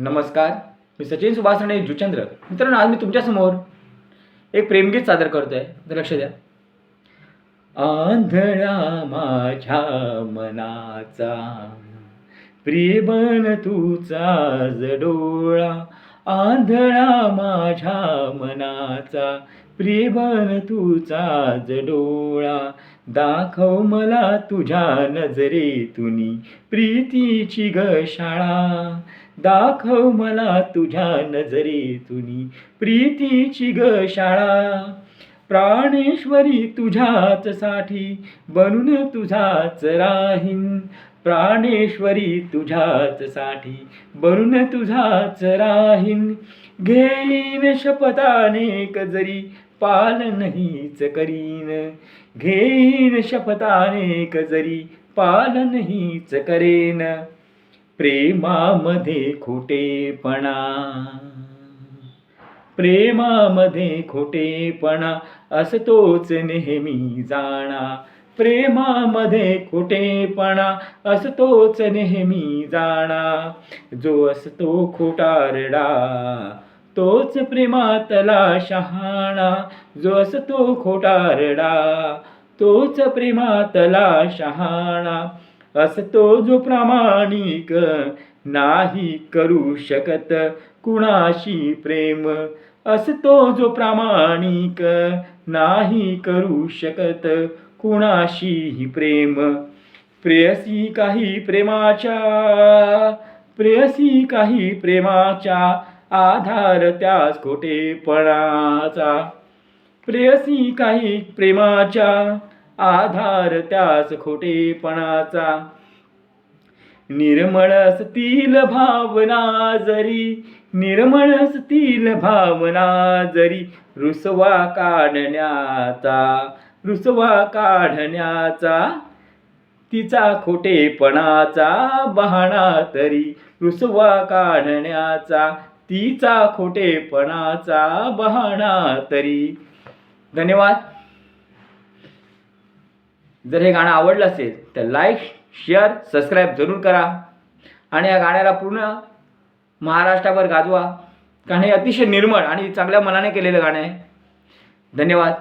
नमस्कार मी सचिन सुभाषणे जुचंद्र. मित्रांनो आज मी तुमच्यासमोर एक प्रेमगीत सादर करतोय. तर लक्ष द्या. आंधळा माझ्या मनाचा प्रेमन तुझा जडोळा. आंधळा माझ्या मनाचा प्रेमन तुझा जडोळा. दाखव मला तुझ्या नजरेतून प्रीतीची ग शाळा. दाखव मला तुझ्या नजरेतून प्रीतीची ग शाळा. प्राणेश्वरी तुझ्याच साठी बनून तुझाच राहीन. प्राणेश्वरी तुझ्याच साठी बनून तुझाच राहीन. घेईन शपथाने जरी पाल नाहीच करीन घेईन शपथानेक जरी पालन हीच करेन प्रेमामध्ये खोटेपणा। प्रेमामध्ये खोटेपणा असतोच नेहमी जाणा। प्रेमामध्ये खोटेपणा असतोच नेहमी जाणा। जो असतो खोटारडा तोच प्रेमातला शहाणा जो असतो खोटारडा तोच प्रेमातला शहाणा असतो जो प्रामाणिक नाही करू शकत कुणाशी प्रेम असतो जो प्रामाणिक नाही करू शकत कुणाशीही प्रेम. प्रेयसी काही प्रेमाच्या प्रेयसी काही प्रेमाच्या आधार त्यास खोटेपणाचा. प्रेयसी काही प्रेमाच्या आधार त्यास खोटेपणाचा. निर्मळ असतील भावना जरी निर्मळ असतील भावना जरी रुसवा काढण्याचा रुसवा काढण्याचा. तिचा खोटेपणाचा बहाणा तरी रुसवा काढण्याचा. तिचा खोटेपणाचा बहाणा तरी. धन्यवाद. जर हे गाणं आवडलं असेल तर लाईक शेअर सबस्क्राईब जरूर करा. आणि या गाण्याला पूर्ण महाराष्ट्रावर गाजवा. कारण हे अतिशय निर्मळ आणि चांगल्या मनाने केलेलं गाणं आहे. धन्यवाद.